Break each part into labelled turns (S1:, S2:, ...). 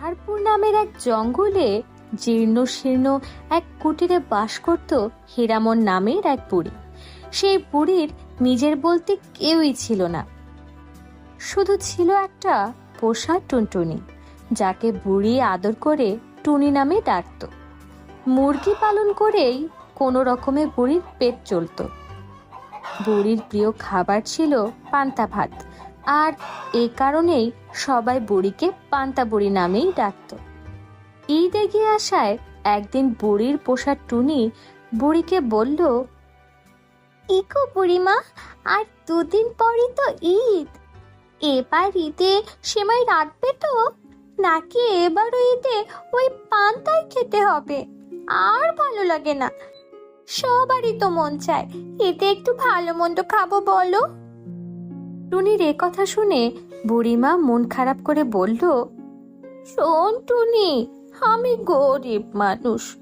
S1: পাহাড়পুর নামের এক জঙ্গলে জীর্ণ শীর্ণ এক কুটিরে বাস করত হীরামন নামের এক বুড়ি। সেই বুড়ির নিজের বলতে কেউই ছিল না। শুধু ছিল একটা পোষা টুনটুনি, যাকে বুড়ি আদর করে টুনি নামে ডাকত। মুরগি পালন করেই কোনো রকমে বুড়ির পেট চলতো। বুড়ির প্রিয় খাবার ছিল পান্তা ভাত। আর এ কারণেই সবাই বুড়িকে পান্তা বুড়ি নামেই ডাকত। ঈদ এগিয়ে আসায় একদিন বুড়ির পোষা টুনি বুড়িকে বলল, ইকো বুড়িমা, আর দুদিন পরই তো ঈদ। এবার ঈদে সেমাই রাখবে তো? নাকি এবার ঈদে ওই পান্তাই খেতে হবে? আর ভালো লাগে না। সবারই তো মন চায়। এতে একটু ভালো মন্দ খাব বলো? টুনির এ কথা শুনে বুড়িমা মন খারাপ করে বলল, শোন টুনি, আমি গরিব মানুষ।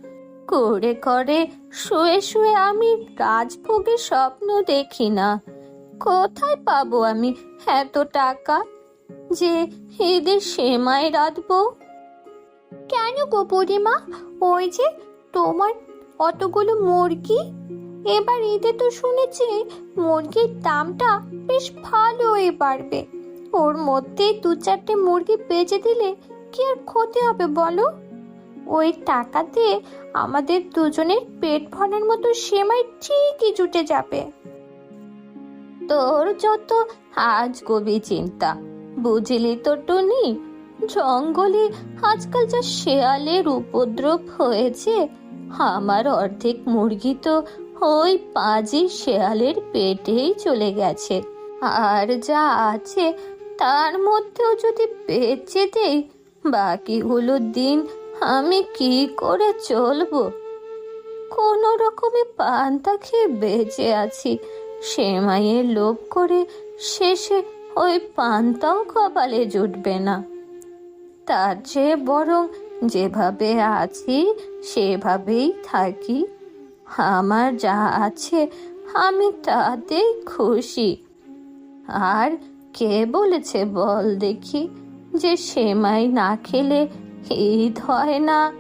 S1: করে করে শুয়ে শুয়ে আমি রাজভোগের স্বপ্ন দেখি না। কোথায় পাবো আমি এত টাকা যে এদের সেমাই রাঁধবো? কেন গো বুড়িমা? ওই যে তোমার অতগুলো মুরগি এবার ঈদে তো শুনেছি মুরগির দামটা বেশ ভালোই বাড়বে। ওর মধ্যে দু চারটে মুরগি বেচে দিলে কি আর ক্ষতি হবে বলো? ওই টাকা দিয়ে আমাদের দুজনের পেট ভরার মতো সেমাই ঠিকই জুটে যাবে। তোর যত আজ গবি চিন্তা, বুঝলি তো টুনি? জঙ্গলে আজকাল যা শেয়ালের উপদ্রব হয়েছে, আমার অর্ধেক মুরগি তো ওই পাজি শেয়ালের পেটেই চলে গেছে। আর যা আছে তার মধ্যেও যদি বেঁচে দেই বাকিগুলো দিন আমি কি করে চলবো? কোনো রকমে পান্তা খেয়ে বেঁচে আছি। সেমাইয়ের লোভ করে শেষে ওই পান্তাও কপালে জুটবে না। তার চেয়ে বরং যেভাবে আছি, সেভাবেই থাকি। আমার যা আছে আমি তাতেই খুশি। আর কে বলেছে বল দেখি যে সেমাই না খেলে ঈদ হয় না?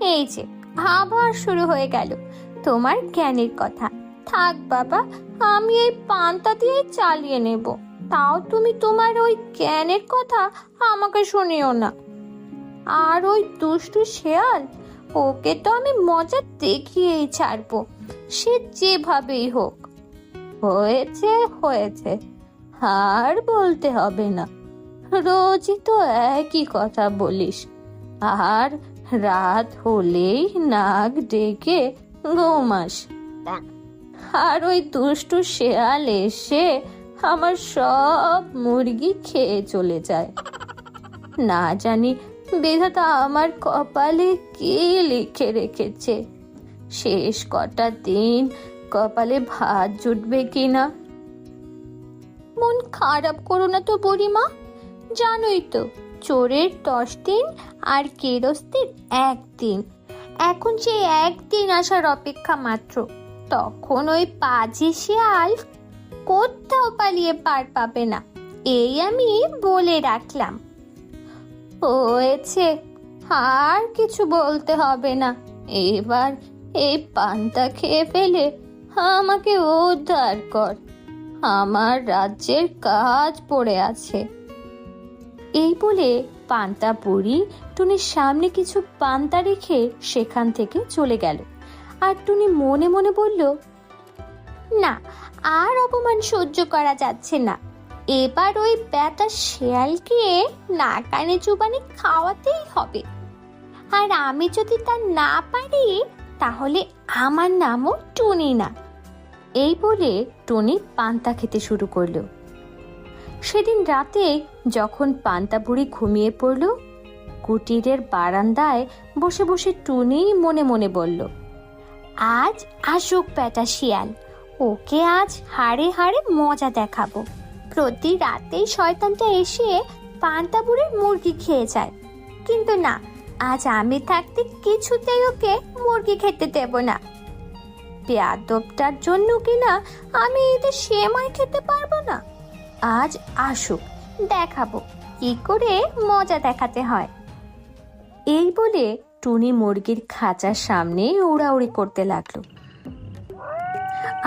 S1: এই যে, আবার শুরু হয়ে গেল। তোমার জ্ঞানের কথা। থাক বাবা, আমি এই পান্তা দিয়ে চালিয়ে নেব। তাও তুমি তোমার ওই জ্ঞানের কথা আমাকে শুনিও না। আর ওই দুষ্টু শেয়াল ওকে তো আমি মজা দেখিয়েই ছাড়বো। সে যেভাবেই হোক। হয়েছে হয়েছে। আর বলতে হবে না। রোজই তো একই কথা বলিস। আর রাত হলেই নাক ডেকে ঘুমাস। আর ওই দুষ্টু শেয়াল এসে আমার সব মুরগি খেয়ে চলে যায়। না জানি বিধাতা আমার কপালে কি লিখে রেখেছে? শেষ কটা দিন কপালে ভাত জুটবে কিনা? মন খারাপ করো না তো বুড়িমা। জানোই তো, চোরের দশ দিন আর কেরস্তির একদিন এখন সেই একদিন আসার অপেক্ষা মাত্র, তখন ওই পাজি শিয়াল কোথাও পালিয়ে পার পাবে না। এই আমি বলে রাখলাম। হয়েছে, আর কিছু বলতে হবে না। এবার এই পান্তা খেয়ে ফেলে আমাকে উদ্ধার কর। আমার রাজ্যের কাজ পড়ে আছে। এই বলে পান্তা বুড়ি টুনির সামনে কিছু পান্তা রেখে সেখান থেকে চলে গেল। আর টুনি মনে মনে বলল, না, আর অপমান সহ্য করা যাচ্ছে না। এবার ওই ব্যাটা শেয়ালকে না কানে চুবানি খাওয়াতেই হবে। আর আমি যদি তা না পারি, তাহলে আমার নামও টুনি না। এই বলে টুনি পান্তা খেতে শুরু করল। সেদিন রাতে যখন পান্তা বুড়ি ঘুমিয়ে পড়ল, কুটিরের বারান্দায় বসে বসে টুনি মনে মনে বলল, আজ আসুক প্যাটা শিয়াল, ওকে আজ হাড়ে হাড়ে মজা দেখাবো। প্রতি রাতেই শয়তানটা এসে পান্তা বুড়ির মুরগি খেয়ে যায়। কিন্তু না, আজ আমি থাকতে কিছুতেই ওকে মুরগি খেতে দেব না। পেয়াদবটার জন্য কিনা আমি এদের সেমাই খেতে পারব না? আজ আসুক, দেখাবো কি করে মজা দেখাতে হয়। এই বলে টুনি মুরগির খাঁচার সামনে উড়াউড়ি করতে লাগল।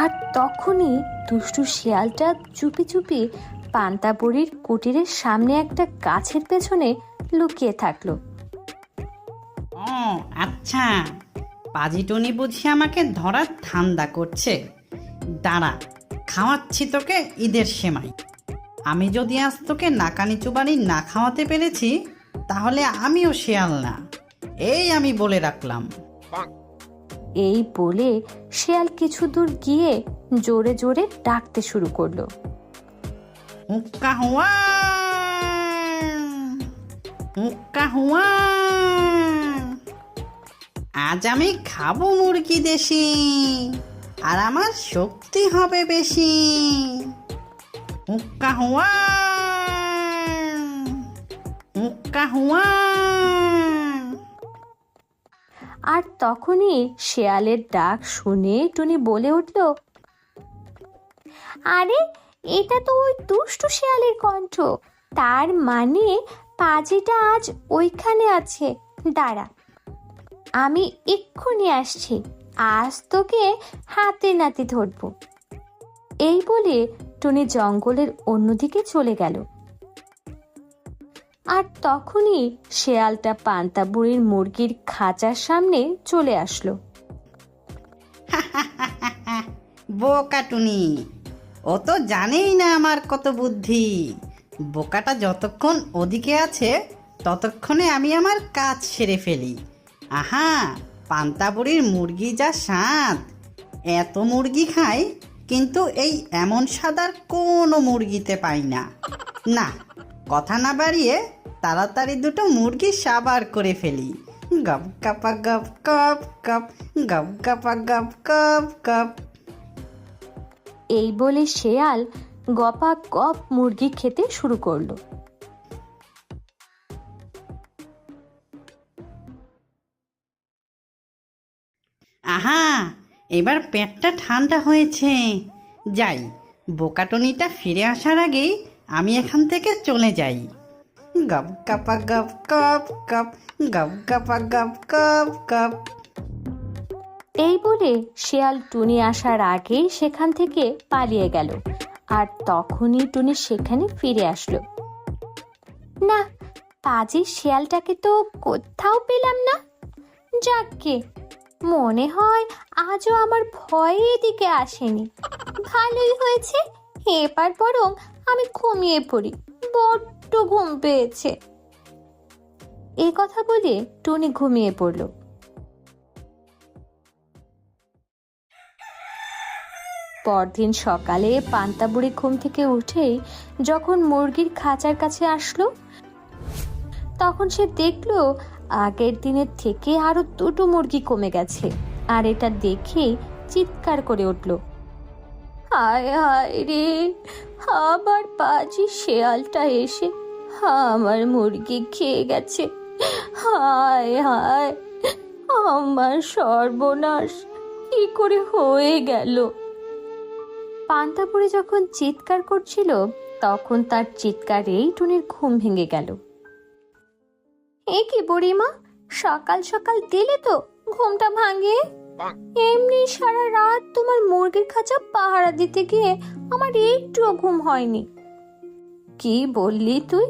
S1: আর তখনই দুষ্টু শিয়ালটা চুপি চুপি পান্তাবুড়ির কুটিরের সামনে একটা গাছের পেছনে লুকিয়ে থাকল।
S2: ও আচ্ছা। পাজিটনি বুঝি আমাকে ধরার ধান্দা করছে। দাঁড়া খাওয়াচ্ছি তোকে ঈদের সেমাই। আমি যদি আজ তোকে নাকানি চুবানি না খাওয়াতে পেরেছি তাহলে আমিও শেয়াল না। এই আমি বলে রাখলাম।
S1: এই বলে শেয়াল কিছু দূর গিয়ে জোরে জোরে ডাকতে শুরু করল।
S2: আজ আমি খাব মুরগি দেশি, আর আমার শক্তি হবে বেশি। হুয়া! হুয়া!
S1: আর তখনই শেয়ালের ডাক শুনে টুনি বলে উঠল, আরে, এটা তো ওই দুষ্টু শেয়ালের কণ্ঠ। তার মানে পাজিটা আজ ওইখানে আছে। দাঁড়া, আমি এক্ষুনি আসছি। আজ তোকে হাতে নাতে ধরবো। এই বলে টুনি জঙ্গলের অন্যদিকে চলে গেল। আর তখনই শেয়ালটা পান্তা বুড়ির মুরগির খাঁচার সামনে চলে আসলো।
S2: বোকাটুনি ও তো জানেই না আমার কত বুদ্ধি। বোকাটা যতক্ষণ ওদিকে আছে, ততক্ষণে আমি আমার কাজ সেরে ফেলি। আহা, পান্তাবুড়ির মুরগি যা স্বাদ। এত মুরগি খায় কিন্তু এই এমন স্বাদ আর কোনো মুরগিতে পাই না। না কথা না বাড়িয়ে তাড়াতাড়ি দুটো মুরগি সাবার করে ফেলি। গপ কাপা গপ কপ কপ গপ কাপা গপ কপ কপ
S1: এই বলে শেয়াল গপা গপ মুরগি খেতে শুরু করল।
S2: আহা এবার পেটটা ঠান্ডা হয়েছে। যাই বোকাটনিটা ফিরে আসার আগেই আমি এখান থেকে চলে যাই। গপ কাপা গপ কপ কপ গপ কাপা গপ কপ কপ
S1: এই বলে শেয়াল টুনি আসার আগেই সেখান থেকে পালিয়ে গেল। আর তখনই টুনি সেখানে ফিরে আসলো। না পাজির শিয়ালটাকে তো কোথাও পেলাম না। যাককে মনে হয় আজও আমার ভয়ে এদিকে আসেনি। ভালোই হয়েছে এবার বরং আমি ঘুমিয়ে পড়ি। বড্ড ঘুম পেয়েছে। এ কথা বলে টুনি ঘুমিয়ে পড়ল। পরদিন সকালে পান্তাবুড়ি ঘুম থেকে উঠেই যখন মুরগির খাঁচার কাছে আসলো, তখন সে দেখল আগের দিনের থেকে আরও দুটো মুরগি কমে গেছে। আর এটা দেখেই চিৎকার করে উঠল। হায় হায় রে। আবার পাজি শেয়ালটা এসে আমার মুরগি খেয়ে গেছে। হায় হায়, আমার সর্বনাশ, কি করে হয়ে গেল? পান্তাপুরি যখন চিৎকার করছিল, তখন তার চিৎকারেই টুনির ঘুম ভেঙে গেল। এ কি বুড়িমা, সকাল সকাল দিলে তো ঘুমটা ভাঙে? এমনি সারা রাত তোমার মুরগির খাঁচা পাহারা দিতে গিয়ে আমার একটুও ঘুম হয়নি। কি বললি তুই?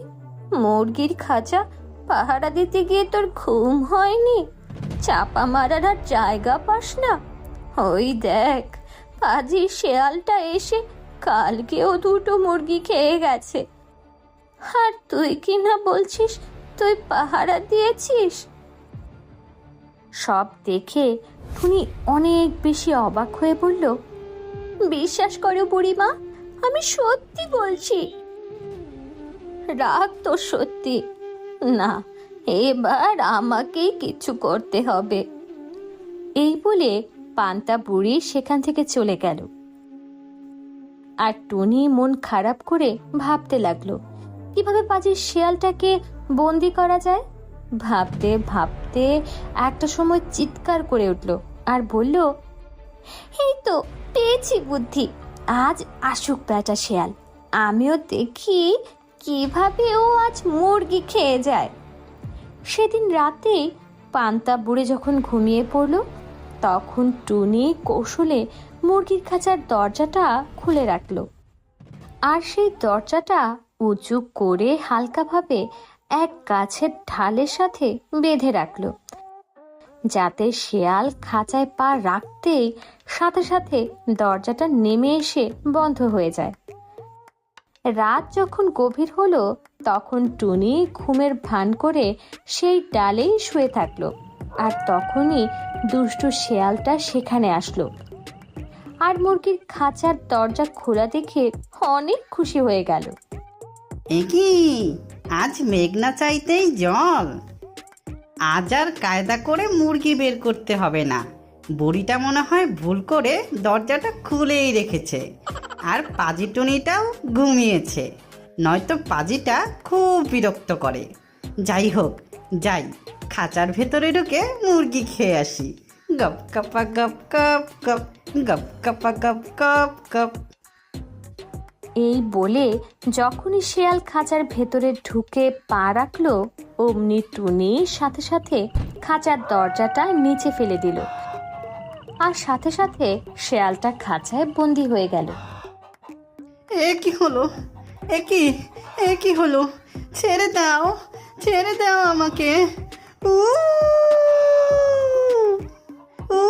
S1: মুরগির খাঁচা পাহারা দিতে গিয়ে তোর ঘুম হয়নি? চাপা মারার আর জায়গা পাস না? ওই দেখ পাজি শেয়ালটা এসে কালকেও দুটো মুরগি খেয়ে গেছে। আর তুই কি না বলছিস, তুই পাহারা দিয়েছিস? সব দেখে টুনি অনেক বেশি অবাক হয়ে বলল, বিশ্বাস করো বুড়িমা, আমি সত্যি বলছি। রাগ তো সত্যি। না, এবার আমাকেই কিছু করতে হবে। এই বলে পান্তা বুড়ি সেখান থেকে চলে গেল। আর টুনি মন খারাপ করে ভাবতে লাগল, কীভাবে পাজির শিয়ালটাকে বন্দি করা যায়? ভাবতে ভাবতে একটা সময় চিৎকার করে উঠল। আর বলল, এই তো, পেয়েছি বুদ্ধি। আজ আসুক বেটা শেয়াল। আমিও দেখি কীভাবে ও আজ মুরগি খেয়ে যায়। সেদিন রাতে পান্তা বুড়ে যখন ঘুমিয়ে পড়ল, তখন টুনি কৌশলে মুরগির খাঁচার দরজাটা খুলে রাখল। আর সেই দরজাটা উঁচু করে হালকাভাবে এক গাছের ঢালের সাথে বেঁধে রাখল। যাতে শেয়াল খাঁচায় পা রাখতেই সাথে সাথে দরজাটা নেমে এসে বন্ধ হয়ে যায়। রাত যখন গভীর হলো, তখন টুনি ঘুমের ভান করে সেই ডালেই শুয়ে থাকল আর তখনই দুষ্টু শেয়ালটা সেখানে আসলো। আর মুরগির খাঁচার দরজা খোলা দেখে অনেক খুশি হয়ে গেল।
S2: একই আজ মেঘনা চাইতেই জল। আজ আর কায়দা করে মুরগি বের করতে হবে না। বুড়িটা মনে হয় ভুল করে দরজাটা খুলেই রেখেছে। আর পাজিটুনিটাও ঘুমিয়েছে। নয়তো পাজিটা খুব বিরক্ত করে। যাই হোক, যাই, খাঁচার ভেতরে ঢুকে মুরগি খেয়ে আসি। গপ কপা গপ গপ গপ গপ কপা গপ গপ গপ।
S1: এই বলে যখনই শেয়াল খাঁচার ভেতরে ঢুকে পা রাখল, অমনি টুনি সাথে সাথে খাঁচার দরজাটা নিচে ফেলে দিল। আর সাথে সাথে শেয়ালটা খাঁচায় বন্দি হয়ে গেল।
S2: এ কি হলো? এ কি? এ কি হলো? ছেড়ে দাও ছেড়ে দাও আমাকে। উ উ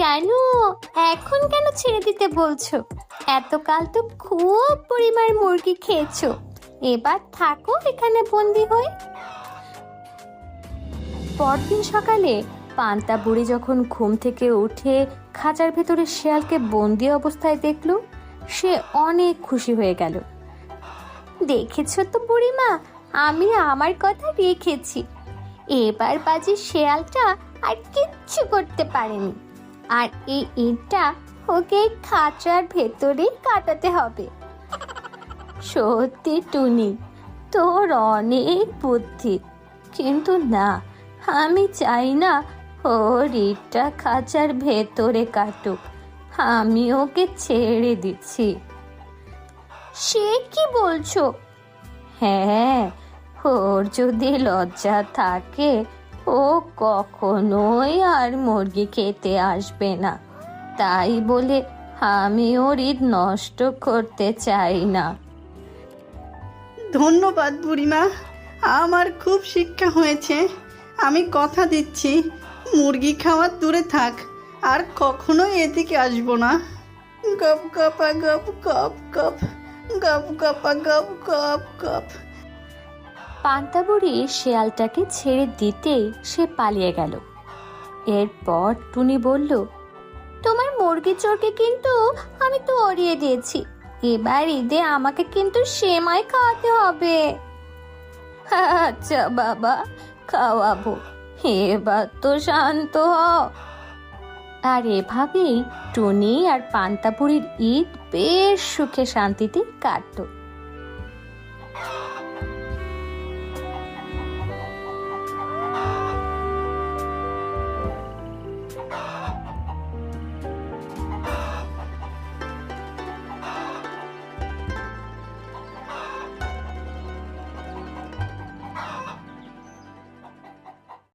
S1: কেন? এখন কেন ছেড়ে দিতে বলছো? এতকাল তো খুব পরিমাণ মুরগি খেয়েছো। এবার থাকো এখানে বন্দি হয়ে। পরদিন সকালে পান্তা বুড়ি যখন ঘুম থেকে উঠে খাঁচার ভেতরে শেয়ালকে বন্দি অবস্থায় দেখল, সে অনেক খুশি হয়ে গেল। দেখেছ তো বুড়িমা, আমি আমার কথা রেখেছি। এবার বাজি শেয়ালটা আর কিচ্ছু করতে পারেনি। আর এই ইটটা ওকে খাঁচার ভেতরেই কাটাতে হবে। সত্যি, টুনি, তোর অনেক বুদ্ধি। কিন্তু না, আমি চাই না ওর ইটটা খাঁচার ভেতরে কাটুক। আমি ওকে ছেড়ে দিচ্ছি। সে কি বলছো? হ্যাঁ ওর যদি লজ্জা থাকে ও কখনোই আর মুরগি খেতে আসবে না তাই বলে আমি ওর ঈদ নষ্ট করতে চাই না
S2: ধন্যবাদ বুড়িমা আমার খুব শিক্ষা হয়েছে আমি কথা দিচ্ছি মুরগি খাওয়ার দূরে থাক আর কখনো এদিকে আসব না গপ গপা গপ গপ গপ গপ গপা গপ গপ গপ
S1: পান্তাবুড়ি শেয়ালটাকে ছেড়ে দিতেই সে পালিয়ে গেল। এরপর টুনি বলল, তোমার মুরগি চোরকে কিন্তু আমি তো অড়িয়ে দিয়েছি। এবার ঈদে আমাকে কিন্তু সেমাই খাওয়াতে হবে। আচ্ছা বাবা, খাওয়াবো। এবার তো শান্ত হও। আর এভাবেই টুনি আর পান্তাপুরীর ঈদ বেশ সুখে শান্তিতে কাটতো